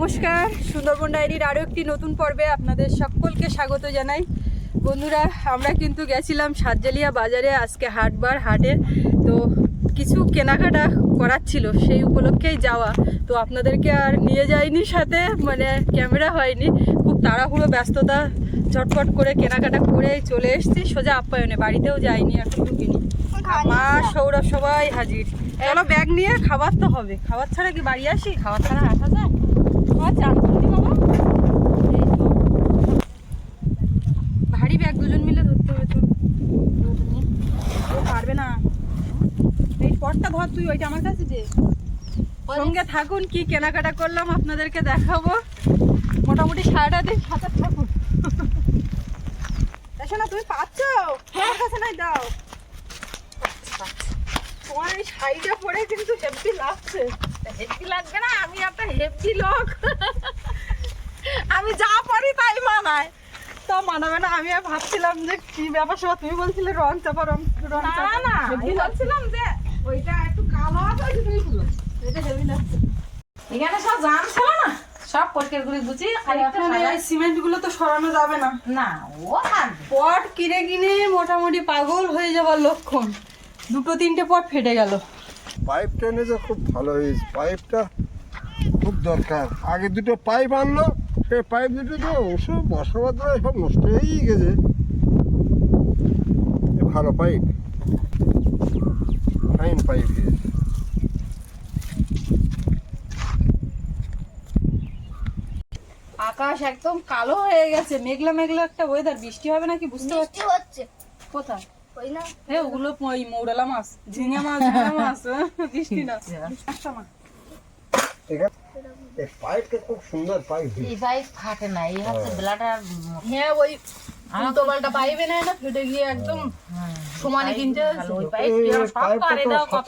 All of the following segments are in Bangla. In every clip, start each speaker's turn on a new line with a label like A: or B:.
A: নমস্কার, সুন্দরবন ডায়েরির আরও একটি নতুন পর্বে আপনাদের সকলকে স্বাগত জানাই। বন্ধুরা, আমরা কিন্তু গেছিলাম সাতজালিয়া বাজারে আজকে হাটবার হাটে। তো কিছু কেনাকাটা করার ছিল সেই উপলক্ষেই যাওয়া। তো আপনাদেরকে আর নিয়ে যাইনি সাথে মানে ক্যামেরা হয়নি। খুব তাড়াহুড়ো, ব্যস্ততা ঝটপট করে কেনাকাটা করে চলে এসেছি। সোজা আপ্যায়নে, বাড়িতেও যাইনি এখন ঢুকিনি মা সৌরভ সবাই হাজির। চলো ব্যাগ নিয়ে খাবার তো হবে। খাবার ছাড়া কি বাড়ি আসি? খাবার ছাড়া আসা যায় খাবার চান করলি বাবা? ভারী ব্যাগ দুজন মিলে ধরতে হবে তো। পারবে না। এই পটটা ধর তুই ওইটা আমার কাছে যে সঙ্গে থাকুন কি কেনাকাটা করলাম আপনাদেরকে দেখাবো। মোটামুটি সারাটা দিন সাথে থাকুন। দেখো না তুমি পাচ্ছ? আমার কাছে নাই দাও। তোমার এই শাড়িটা পরে কিন্তু হেভি লাগছে।
B: হেভি লাগবে না? আমি একটা হেভি লোক। আমি যা পারি তাই মানায়
A: তা মানাবে না আমি ভাবছিলাম যে কি ব্যাপার সব তুমি বলছিলে রং চাপা রং রং
B: না
A: চাপা।
B: না আমি বলছিলাম যে ওইটা একটু কালো আছে দুটোই পুরো
A: এটা হেভি লাগছে।
B: এখানে সব জাম ছিল না? সব পরিষ্কার করে গুছিয়ে
A: সিমেন্টগুলো তো সরানো যাবে না।
B: না ও
A: পট কিনে কিনে মোটামুটি পাগল হয়ে যাওয়ার লক্ষণ। দুটো তিনটে পট ফেটে গেল।
C: পাইপটা এনেছে খুব ভালো হয়েছে। পাইপটা খুব দরকার। আগে দুটো পাইপ আনলো সেই পাইপ দুটো তো ওসব বসাবার দ্বারা সব নষ্ট হয়েই গেছে। ভালো পাইপ। ফাইন পাইপ
A: আকাশ একদম কালো হয়ে গেছে। মেঘলা মেঘলা একটা ওয়েদার বৃষ্টি হবে নাকি? বুঝতে পারছি
D: হচ্ছে।
A: কোথায়?
D: ওই
A: ওগুলো ওই মৌরালা মাছ ঝিঙে মাছ মাছ হ্যাঁ, বৃষ্টি না। একটা মাছ।
C: ঠিক আছে? এই পাইপটা খুব সুন্দর পাইপ
B: এই পাইপ ফাটে না এই হচ্ছে ব্লাডার
A: হ্যাঁ ওই উল্টো পাল্টা পাইবে না না ফেটে গিয়ে একদম সমানে কিনতে
B: ওই পাইপ সব করে দাও কত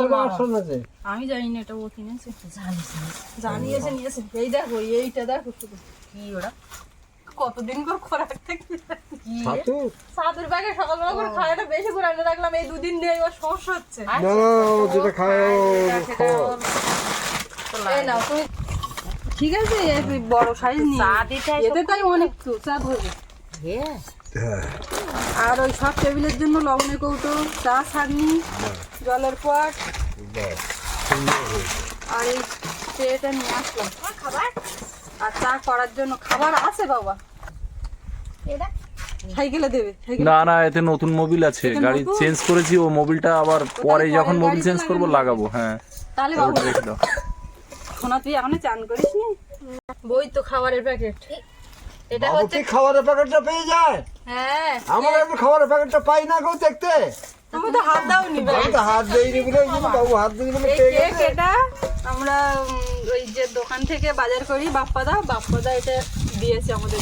A: আমি জানি না এটা ও কিনেছে। জানিয়েছে নিয়েছে। এই দেখো এইটা দেখো
B: কি ওরা
A: কতদিন করে খোরাক থেকে সাতুর ব্যাগে সকালবেলা করে খায় না বেশি করে এনে রাখলাম এই দুদিন দিয়ে ওর সমস্যা হচ্ছে।
C: না না ও যেটা খায় খাও।
A: এই নাও তুমি ঠিক আছে এক বড় সাইজ নিয়ে।
B: চা দিতে
A: এতে তাই অনেক তো চা ধরবে।
B: হ্যাঁ।
C: হ্যাঁ।
A: আর ওই সব টেবিলের জন্য লবণের কৌটো চা ছাড়নি জলের পট। আর এই ট্রেটা নিয়ে আসলাম। খাবার? আর চা করার জন্য খাবার আছে বাবা। সাইকেলে দেবে
E: না না এতে নতুন মোবিল আছে গাড়ি চেঞ্জ করেছি ও মোবিলটা আবার পরে যখন মোবিল চেঞ্জ করব লাগাবো হ্যাঁ।
A: তাহলে বাবু
E: ওটা রেখে দাও।
A: সোনা তুই এখনও চান করিস নি? বই তো খাবারের প্যাকেট এটা হচ্ছে
C: খাবারের প্যাকেটটা পেয়ে যায়?
A: হ্যাঁ।
C: আমার একটু খাবারের প্যাকেটটা পাই না গো দেখতে।
A: তুমি তো হাত দাও নি
C: আমি তো হাত দেইনি বলে জন্য বাবু হাত দিইনি বলে পেয়ে গেছে।
A: এটা আমরা ওই যে দোকান থেকে বাজার করি বাপ্পাদা। বাপ্পাদা এটা দিয়েছে আমাদের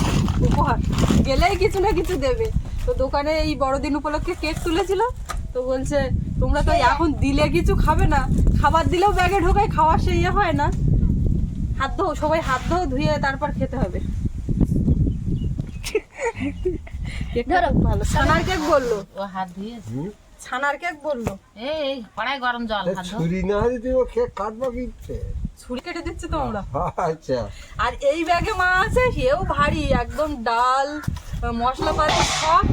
A: উপহার। গেলেই কিছু না কিছু দেবে। তো দোকানে এই বড়দিন উপলক্ষে কেক তুলেছিল। তো বলছে তোমরা তো এখন দিলে কিছু খাবে না। খাবার দিলেও ব্যাগে ঢোকায় খাওয়ার সে ইয়ে হয় না। হাত ধো সবাই হাত ধো ধুয়ে তারপর খেতে হবে। ভালো। ছানার কেক বলল।
B: ও হাত ধুয়েছে।
A: ছানার কেক বলল।
B: এই কড়াই গরম জল হাত ধো।
C: ছুরি না তুই ও খেয়ে কাটবা কিনতে?
A: ছুরি কেটে দিচ্ছে তোমরা।
C: আচ্ছা।
A: আর এই ব্যাগে মা আছে সেও ভারী একদম ডাল মশলা মশলাপাতি সব।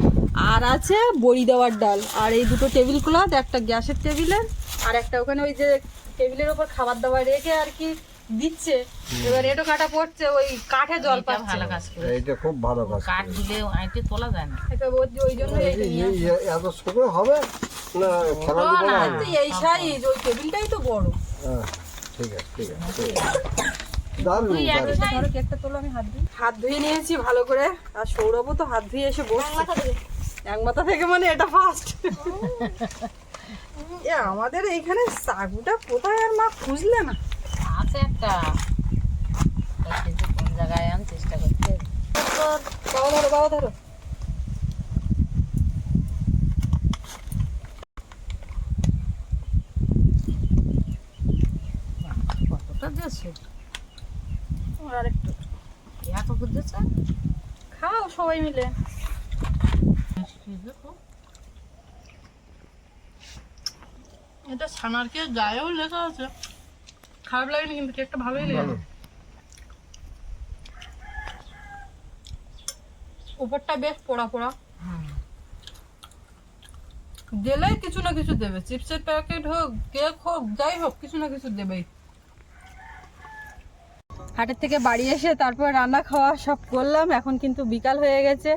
A: আর আছে বড়ি দেওয়ার ডাল। আর এই দুটো টেবিল ক্লথ একটা গ্যাসের টেবিলের আর একটা ওখানে ওই যে টেবিলের ওপর খাবার দাবার রেখে আর কি দিচ্ছে। এবার এটো কাটা পড়ছে ওই কাঠে জল
B: এটা
A: পাচ্ছে।
B: ভালো কাজ করে
C: এইটা খুব ভালো কাজ
B: কাঠ দিলে আইতে তোলা যায় না।
A: এটা ওর- ওই জন্য
C: এত ছোট হবে? না খেলা।
B: না
A: এই সাইজ ওই টেবিলটাই তো বড়।
C: হ্যাঁ, ঠিক আছে ঠিক আছে
A: হাত ধুই হাত ধুয়ে নিয়েছি ভালো করে। আর সৌরভও তো হাত ধুয়ে এসে বসছে।
D: মাথা থেকে।
A: এক মাথা থেকে মানে এটা ফার্স্ট এ আমাদের এইখানে সাগুটা কোথায় আর মা খুঁজলে না?
B: আছে একটা। কোন জায়গায় আন চেষ্টা করতে
A: বাবা ধরো বাবা ধরো। খাও সবাই মিলে। এটা ছানার কে গায়েও লেখা আছে। খারাপ লাগেনি কিন্তু কেকটা ভালোই উপরটা বেশ পোড়া পোড়া। দিলেই কিছু না কিছু দেবে। চিপসের প্যাকেট হোক কেক হোক যাই হোক কিছু না কিছু দেবেই। হাটের থেকে বাড়ি এসে তারপর রান্না খাওয়া সব করলাম। এখন কিন্তু বিকাল হয়ে গেছে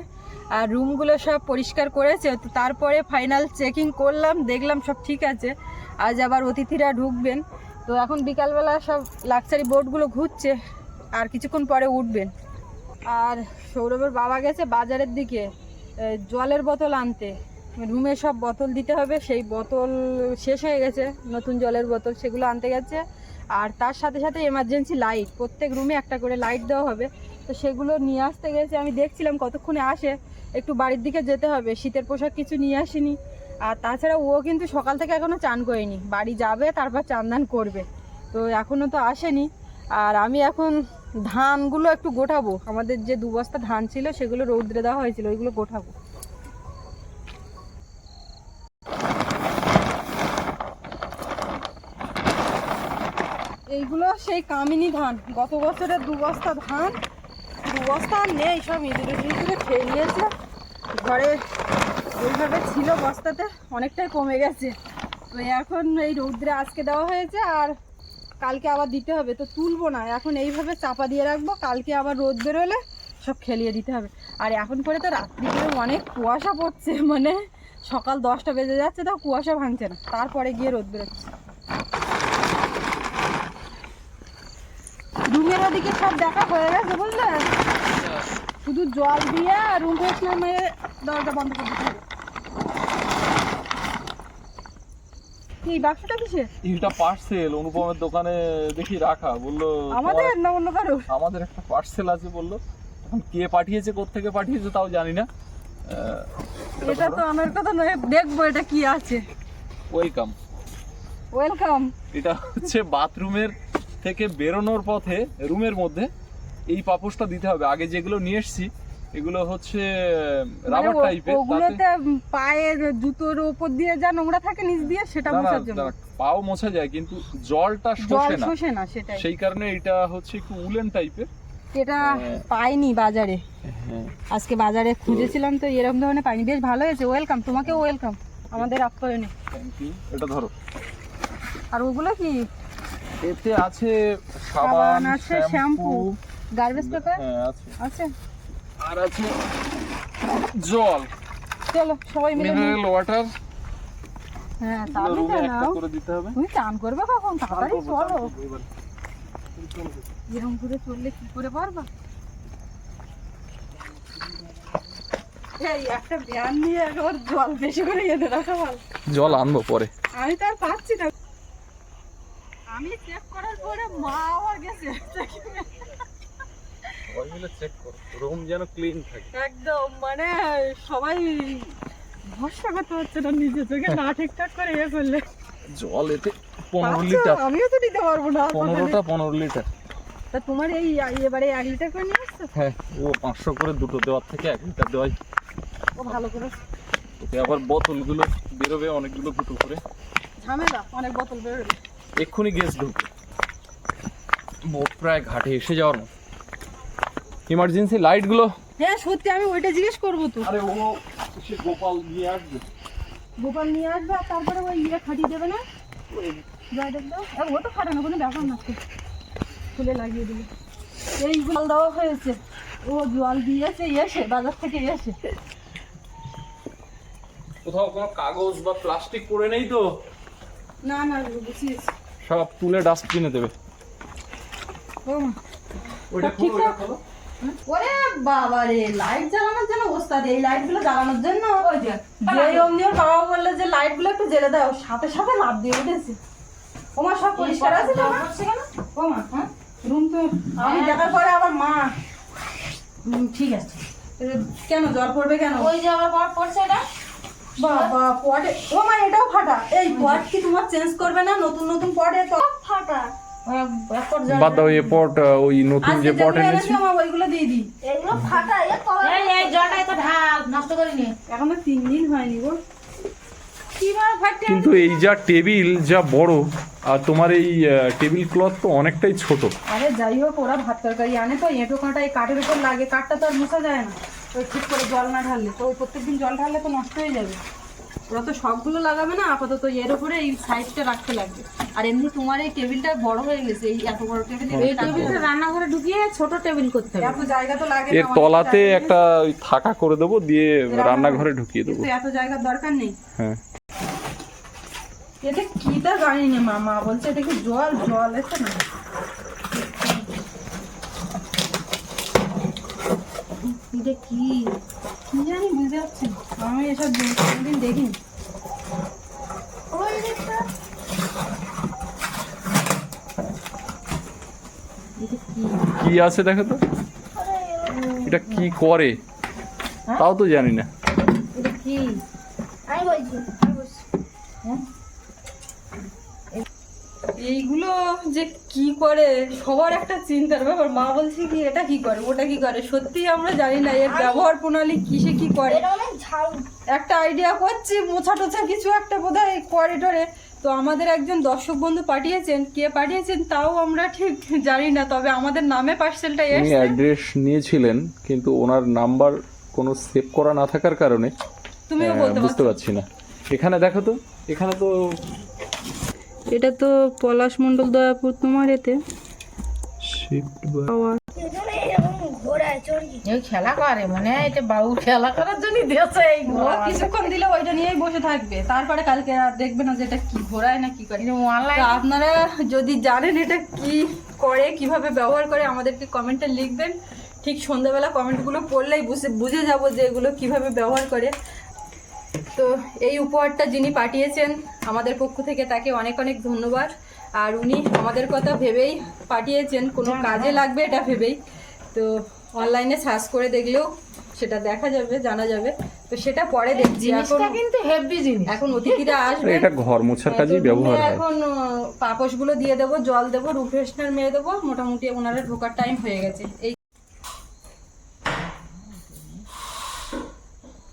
A: আর রুমগুলো সব পরিষ্কার করেছে। তো তারপরে ফাইনাল চেকিং করলাম, দেখলাম সব ঠিক আছে। আজ আবার অতিথিরা ঢুকবেন। তো এখন বিকালবেলা সব লাক্সারি বোর্ডগুলো ঘুরছে আর কিছুক্ষণ পরে উঠবেন। আর সৌরভের বাবা গেছে বাজারের দিকে জলের বোতল আনতে। রুমে সব বোতল দিতে হবে, সেই বোতল শেষ হয়ে গেছে, নতুন জলের বোতল সেগুলো আনতে গেছে। আর তার সাথে সাথে এমার্জেন্সি লাইট প্রত্যেক রুমে একটা করে লাইট দেওয়া হবে। তো সেগুলো নিয়ে আসতে গেছে, আমি দেখছিলাম কতক্ষণে আসে। একটু বাড়ির দিকে যেতে হবে, শীতের পোশাক কিছু নিয়ে আসিনি। আর তাছাড়া ও কিন্তু সকাল থেকে এখনও চান করেনি। বাড়ি যাবে, তারপর চান করবে। তো এখনও তো আসেনি। আর আমি এখন ধানগুলো একটু গোটাবো। আমাদের যে দু বস্তা ধান ছিল, সেগুলো রৌদ্রে দেওয়া হয়েছিল, ওইগুলো গোটাবো। এইগুলো সেই কামিনী ধান। গত বছরের দু বস্তা ধান, দু বস্তা নেই সব ইঁদুরে ইঁদুরে খেয়ে নিয়েছে। ঘরে ওইভাবে ছিল বস্তাতে, অনেকটাই কমে গেছে। তো এখন এই রৌদ্রে আজকে দেওয়া হয়েছে আর কালকে আবার দিতে হবে। তো তুলবো না, এখন এইভাবে চাপা দিয়ে রাখব, কালকে আবার রোদ বেরোলে সব খেলিয়ে দিতে হবে। আর এখন করে তো রাত্রিরে অনেক কুয়াশা পড়ছে মানে সকাল দশটা বেজে যাচ্ছে, তাও কুয়াশা ভাঙছে না। তারপরে গিয়ে রোদ বেরোচ্ছে। রুমের ওদিকে সব দেখা হয়ে গেছে বুঝলে? শুধু জল দিয়ে রুম ফ্রেশনার মেরে দরজা বন্ধ করে দিতে হবে। কি বাক্সটা কিসের?
E: এটা পার্সেল অনুপমের দোকানে দেখি রাখা বলল
A: আমাদের না অন্য কারও
E: আমাদের একটা পার্সেল আছে বলল। এখন কে পাঠিয়েছে কোত্থেকে পাঠিয়েছে তাও জানি না।
A: এটা তো আমার কথা নয় দেখব এটা কি আছে।
E: ওয়েলকাম
A: ওয়েলকাম
E: এটা হচ্ছে বাথরুমের থেকে বেরোনোর পথে রুমের মধ্যে এই পাপোশটা দিতে হবে। আগে যেগুলো নিয়ে এসেছি এগুলো হচ্ছে রাবার টাইপের
A: মানে ওগুলোতে পায়ের জুতোর উপর দিয়ে যা নোংরা থাকে নিচ দিয়ে সেটা মোছার জন্য।
E: পাও মোছা যায় কিন্তু জলটা
A: জল
E: শোষে না।
A: শোষে না সেটাই।
E: সেই কারণে এটা হচ্ছে একটু উলেন টাইপের
A: এটা
E: হ্যাঁ।
A: পাইনি বাজারে। আজকে বাজারে খুঁজেছিলাম তো এরকম ধরনের পাইনি। বেশ ভালো হয়েছে ওয়েলকাম তোমাকে ওয়েলকাম আমাদের আপ্যায়নে
E: থ্যাংক ইউ এটা ধরো।
A: আর ওগুলো কি?
E: এতে আছে
A: সাবান আছে শ্যাম্পু। গার্বেজ পেপার
E: হ্যাঁ আছে।
A: আছে।
E: আর আছে জল।
A: চলো সবাই মিলে
E: মিনারেল ওয়াটার।
A: হ্যাঁ তাহলে নাও
E: করে দিতে হবে।
A: তুমি চান করবে কখন? তাড়াতাড়ি চলো। এরকম করে চললে কি করে পারবা? একটা ব্যান নিয়ে একবার জল বেশি করে এনে রাখা ভালো।
E: জল আনব পরে।
A: আমি তো আর পাচ্ছি না। আমি চেক করার পরে মা আবার গেছে।
E: সবাই মিলে চেক করো রুম যেন ক্লিন থাকে।
A: একদম মানে সবাই ভরসা করতে হচ্ছে না নিজে চোখে না ঠিকঠাক করে ইয়ে করলে।
E: জল এতে পনেরো লিটার
A: আমিও তো দিতে পারব না
E: পনেরোটা পনেরো লিটার
A: তা তোমার এই এবারে এক লিটার করে নিয়ে আসছো?
E: হ্যাঁ ও পাঁচশো করে দুটো দেওয়ার থেকে এক লিটার দেওয়াই।
A: ও ভালো করে।
E: ওতে আবার বোতলগুলো বেরোবে অনেকগুলো দুটো করে।
A: ঝামেলা অনেক বোতল বেরোবে।
E: এক্ষুনি গ্যাস ঢুকবে। বোট প্রায় ঘাটে এসে যাওয়ার মতো। ইমার্জেন্সি লাইটগুলো
A: হ্যাঁ সত্যি আমি ওইটা জিজ্ঞেস করব তো।
E: আরে ও সে গোপাল নিয়ে আসবে।
A: গোপাল নিয়ে আসবে আর তারপরে ওই ইয়ে খাটিয়ে দেবে না? জয় দাও। আর ও তো খাটে না কোনো ব্যাপার না। খুলে লাগিয়ে দিবে। এই জল দেওয়া হয়েছে। ও জল দিয়েছে এসে বাজার থেকে এসে।
E: কোথাও কোনো কাগজ বা প্লাস্টিক পড়ে নেই তো?
A: না না বুঝিয়েছি
E: সব তুলে ডাস্টবিনে দেবে।
A: ওরে বাবা রে লাইট জ্বালানোর জন্য ওস্তাদ এই লাইটগুলো জ্বালানোর জন্য? ওই যে যে অমনি ওর বাবা বলল যে লাইটগুলো একটু জ্বেলে দাও। সাথে সাথে লাভ দিয়ে উঠেছে। ওমা সব পরিষ্কার আছে তো ওমা? হ্যাঁ? রুম তো আমি দেখার পরে আবার মা ঠিক আছে। কেন জ্বর পড়বে কেন?
B: ওই যে আবার বরফ পড়ছে এটা?
A: বাবা পটে ও মা এটাও ফাটা। এই পট কি তোমার চেঞ্জ করবে না? নতুন নতুন পটে তো ফাটা।
E: বাদ দাও এই পট ওই নতুন যে পট এনেছি
A: এনেছি ওইগুলো দিয়ে দিই।
D: এগুলো ফাটা এ কলা
B: এই এই জলটাই তো ঢাল নষ্ট করিনি।
A: এখনও তিন দিন হয়নি গো।
E: কিন্তু এই যা টেবিল যা বড় আর তোমার এই টেবিল ক্লথ তো অনেকটাই ছোট।
A: আরে যাই হোক ওরা ভাত তরকারি আনে তো এঁটো কাঁটা এই কাঠের উপর লাগে কাঠটা তো আর মোছা যায় না। ওই ঠিক করে জল না ঢাললে তো ওই প্রত্যেকদিন জল ঢাললে তো নষ্ট হয়ে যাবে। ওরা তো সবগুলো লাগাবে না আপাতত এর উপরে এই সাইজটা রাখতে লাগবে। আর এমনি তোমার এই টেবিলটা বড় হয়ে গেছে এই এত বড় টেবিল
B: এই টেবিলটা রান্নাঘরে ঢুকিয়ে ছোট টেবিল করতে হবে।
A: এত জায়গা তো লাগে
E: এর তলাতে একটা ওই থাকা করে দেবো দিয়ে রান্নাঘরে ঢুকিয়ে দেবো।
A: এত জায়গার দরকার নেই।
E: হ্যাঁ।
A: এটা কি তা জানি না মামা বলছে এটা কি জল জল এটা না। এটা কি? কি জানি বুঝতে পারছি আমি এসব জিনিস কোনোদিন দেখিনি।
D: ওই
A: কি?
E: আছে দেখো তো। এটা কি করে? তাও তো জানি না
A: এটা কি
D: আমি বলছি আমি বলছি
A: এইগুলো যে কি করে? সবার একটা চিন্তার ব্যাপার। মা বলছে কি এটা কি করে? ওটা কি করে? সত্যি আমরা জানি না এর ব্যবহার প্রণালী কিসে কি করে। একটা আইডিয়া করছি মোছা টোছা কিছু একটা বোধ বোধহয় করিডোরে তো আমাদের একজন দর্শক বন্ধু পাঠিয়েছেন। কে পাঠিয়েছেন তাও আমরা ঠিক জানি না তবে আমাদের নামে পার্সেলটা
E: উনি অ্যাড্রেস নিয়েছিলেন কিন্তু ওনার নাম্বার কোনো সেভ করা না থাকার কারণে
A: তুমিও বলতে
E: বুঝতে
A: পারছি
E: না। এখানে দেখো তো এখানে তো
A: এটা তো পলাশ মণ্ডল দয়াপুর তোমার এতে।
B: খেলা করে মানে এটা বাবু খেলা করার জন্য দিয়েছে এই
A: কিছুক্ষণ দিলে ওইটা নিয়েই বসে থাকবে। তারপরে কালকে আর দেখবে না যে এটা কি ঘোরায় না কি করে।
B: অনলাইন
A: আপনারা যদি জানেন এটা কি করে কীভাবে ব্যবহার করে আমাদেরকে কমেন্টে লিখবেন। ঠিক সন্ধ্যাবেলা কমেন্টগুলো পড়লেই বুঝে বুঝে যাব যে এগুলো কীভাবে ব্যবহার করে। তো এই উপহারটা যিনি পাঠিয়েছেন আমাদের পক্ষ থেকে তাকে অনেক অনেক ধন্যবাদ। আর উনি আমাদের কথা ভেবেই পাঠিয়েছেন কোনো কাজে লাগবে এটা ভেবেই। তো অনলাইনে সার্চ করে দেখলেও সেটা দেখা যাবে জানা যাবে। তো সেটা পরে দেখছি। এখন
B: কিন্তু হেভি জিনিস।
A: এখন অতিথিরা আসবে।
E: এটা ঘর মোছার কাজেই ব্যবহার হয়।
A: এখন পাপোশগুলো দিয়ে দেবো জল দেবো রুম ফ্রেশনার মেরে দেবো। মোটামুটি ওনারা ঢোকার টাইম হয়ে গেছে। এই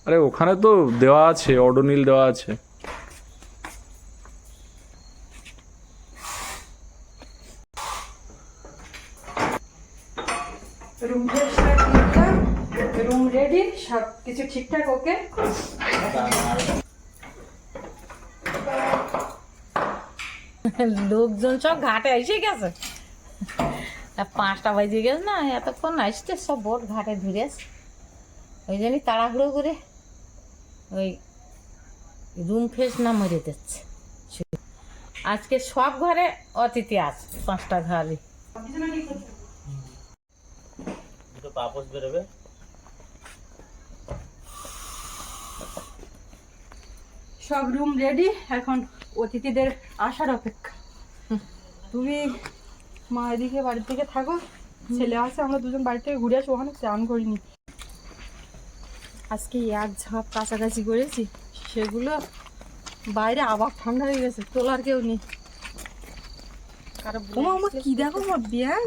E: আরে ওখানে তো দেওয়া আছে অডোনিল দেওয়া আছে।
A: রুম রুম রেডি সব কিছু ঠিকঠাক ওকে
B: লোকজন সব ঘাটে এসে গেছে। পাঁচটা বাজে গেছে না এতক্ষণ আসছে সব বোট ঘাটে ঘুরে ওই জন্যই তাড়াহুড়ো করে ওই রুম ফ্রেশ না মরে দিচ্ছে আজকে সব ঘরে অতিথি আছে পাঁচটা ঘরে।
A: সব রুম রেডি এখন অতিথিদের আসার অপেক্ষা। তুমি মা এদিকে বাড়ি থেকে থাকো ছেলে আছে আমরা দুজন বাড়ি থেকে ঘুরে আসব ওখানে চান করিনি আজকে এক ঝাঁপ কাছাকাছি করেছি সেগুলো বাইরে আবার ঠান্ডা হয়ে গেছে তোলার কেউ নেই। ওমা ওমা কি দেখো মা ব্যাং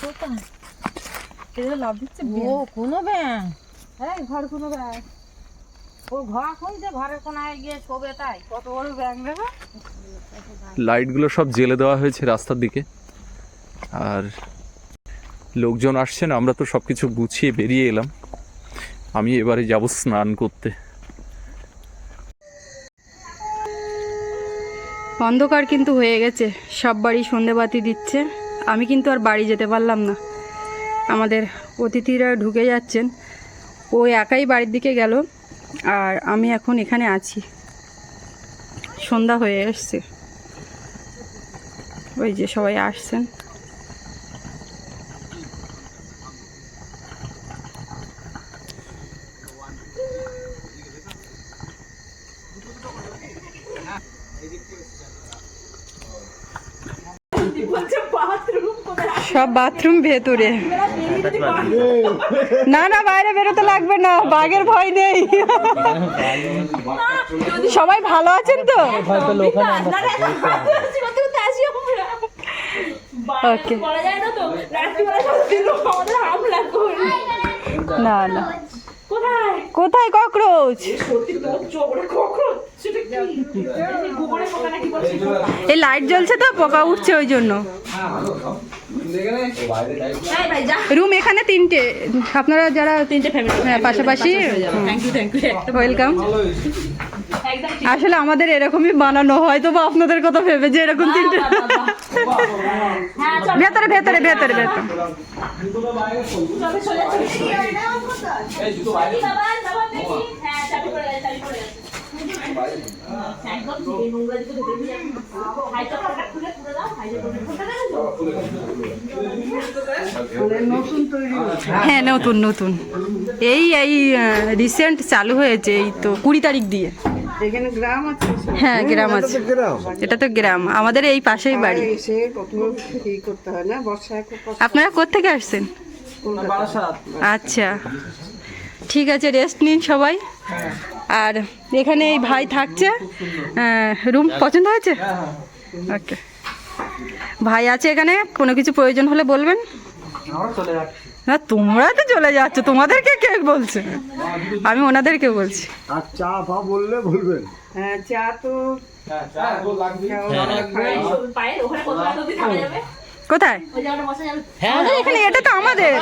B: কোথায়?
A: এটা লাভ দিচ্ছে
B: ও কোনো ব্যাং
A: হ্যাঁ ঘর কোনো ব্যাং
B: ও ঘর খুঁজছে ঘরের কোনায় গিয়ে শোবে তাই।
A: কত বড় ব্যাং দেখো
E: লাইটগুলো সব জেলে দেওয়া হয়েছে রাস্তার দিকে। আর লোকজন আসছেন আমরা তো সব কিছু গুছিয়ে বেরিয়ে এলাম। আমি এবারে যাব স্নান করতে।
A: অন্ধকার কিন্তু হয়ে গেছে, সব বাড়ি সন্ধেবাতি দিচ্ছে, আমি কিন্তু আর বাড়ি যেতে পারলাম না। আমাদের অতিথিরা ঢুকে যাচ্ছেন, ও একাই বাড়ির দিকে গেল, আর আমি এখন এখানে আছি। সন্ধ্যা হয়ে এসছে। ওই যে সবাই আসছেন সব বাথরুম ভেতরে। না না বাইরে বেরোতে লাগবে না বাঘের ভয় নেই। সবাই ভালো আছেন তো? ওকে না না। কোথায়? ককরোচ। এই লাইট জ্বলছে তো পোকা উঠছে ওই জন্য রুম এখানে তিনটে আপনারা যারা তিনটে ফ্যামিলি হ্যাঁ পাশাপাশি ওয়েলকাম আসলে আমাদের এরকমই বানানো হয়তো বা আপনাদের কথা ভেবে যে এরকম তিনটে ভেতরে ভেতরে ভেতরে ভেতরে হ্যাঁ নতুন নতুন। এই এই রিসেন্ট চালু হয়েছে এই তো কুড়ি তারিখ দিয়ে।
F: এখানে গ্রাম আছে?
A: হ্যাঁ গ্রাম আছে। এটা তো গ্রাম। আমাদের এই পাশেই বাড়ি।
F: এসে করতে হয় না বর্ষায়
A: আপনারা কোত্থেকে আসছেন? আচ্ছা। ঠিক আছে রেস্ট নিন সবাই। আর এখানে এই ভাই থাকছে। রুম পছন্দ হয়েছে? ওকে ভাই আছে এখানে কোনো কিছু প্রয়োজন হলে বলবেন? না তোমরা তো চলে যাচ্ছ তোমাদেরকে কে বলছে? আমি ওনাদেরকে বলছি।
C: আর চা ফা বললে বলবেন।
F: হ্যাঁ চা তো
B: পায়ের
A: কোথায়? আমাদের এখানে এটা তো আমাদের।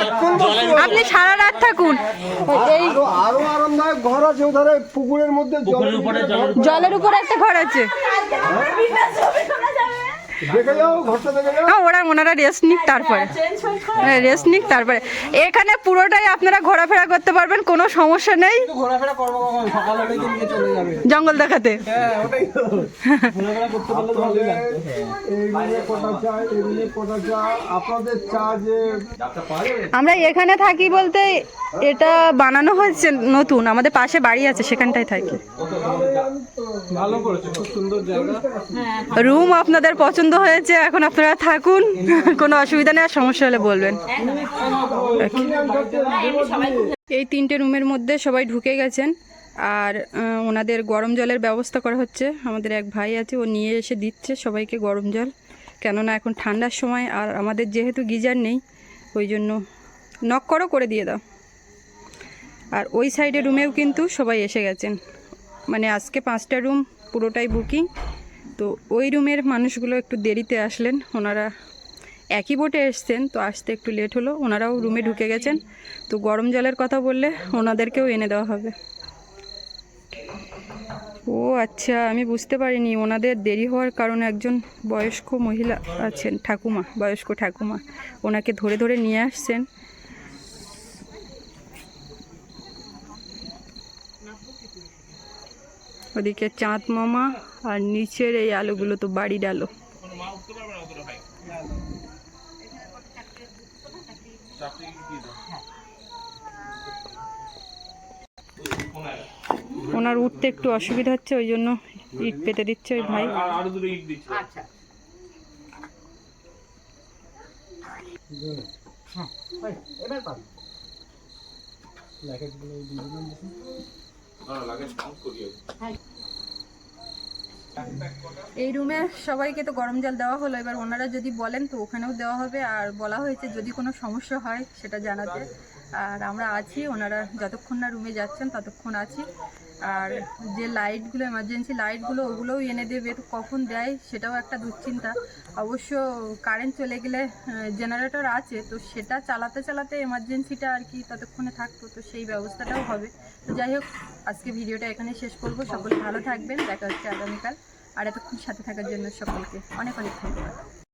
A: আপনি সারা রাত থাকুন। এই
C: আরও আরও আরামদায়ক ঘর আছে ওধারে পুকুরের মধ্যে জলের উপরে।
A: জলের উপরে একটা ঘর আছে।
C: দেখে যাও ঘরটা দেখে যাও।
A: হ্যাঁ ওরা ওনারা রেস্ট নিক তারপরে। রেস্ট নিক তারপরে। এখানে পুরোটাই আপনারা ঘোরাফেরা করতে পারবেন কোনো সমস্যা নেই। জঙ্গল দেখাতে।
G: হ্যাঁ
A: আমরা এখানে থাকি বলতে এটা বানানো হয়েছে নতুন আমাদের পাশে বাড়ি আছে সেখানটায় থাকি। রুম আপনাদের পছন্দ হয়েছে, এখন আপনারা থাকুন। কোনো অসুবিধা নেই, আর সমস্যা হলে বলবেন। এই তিনটে রুমের মধ্যে সবাই ঢুকে গেছেন, আর ওনাদের গরম জলের ব্যবস্থা করা হচ্ছে। আমাদের এক ভাই আছে, ও নিয়ে এসে দিচ্ছে সবাইকে গরম জল। কেননা এখন ঠান্ডার সময়, আর আমাদের যেহেতু গিজার নেই, ওই জন্য নক করো করে দিয়ে দাও। আর ওই সাইডে রুমেও কিন্তু সবাই এসে গেছেন। মানে আজকে পাঁচটা রুম, পুরোটাই বুকিং। তো ওই রুমের মানুষগুলো একটু দেরিতে আসলেন। ওনারা একই বোটে এসছেন, তো আসতে একটু লেট হলো। ওনারাও রুমে ঢুকে গেছেন। তো গরম জলের কথা বললে ওনাদেরকেও এনে দেওয়া হবে। ও আচ্ছা আমি বুঝতে পারিনি। ওনাদের দেরি হওয়ার কারণে একজন বয়স্ক মহিলা আছেন, ঠাকুমা, বয়স্ক ঠাকুমা। ওনাকে ধরে ধরে নিয়ে আসছেন। ওদিকে চাঁদ মামা আর নিচের এই আলোগুলো তো বাড়ির আলো। ওনার উঠতে একটু অসুবিধা হচ্ছে, ওই জন্য ইট পেতে দিচ্ছে ওই ভাই। এই রুমে সবাইকে তো গরম জল দেওয়া হলো, এবার ওনারা যদি বলেন তো ওখানেও দেওয়া হবে, আর বলা হয়েছে যদি কোনো সমস্যা হয় সেটা জানাতে। আর আমরা আছি, ওনারা যতক্ষণ না রুমে যাচ্ছেন ততক্ষণ আছি। আর যে লাইটগুলো এমার্জেন্সি লাইটগুলো ওগুলোও এনে দেবে কখন দেয় সেটাও একটা দুশ্চিন্তা। অবশ্য কারেন্ট চলে গেলে জেনারেটর আছে, তো সেটা চালাতে চালাতে এমার্জেন্সিটা আর কি ততক্ষণে থাকতো, তো সেই ব্যবস্থাটাও হবে। তো যাই হোক, আজকে ভিডিওটা এখানে শেষ করব। সকলে ভালো থাকবেন, দেখা হচ্ছে আগামীকাল। আর এতক্ষণ সাথে থাকার জন্য সকলকে অনেক অনেক ধন্যবাদ।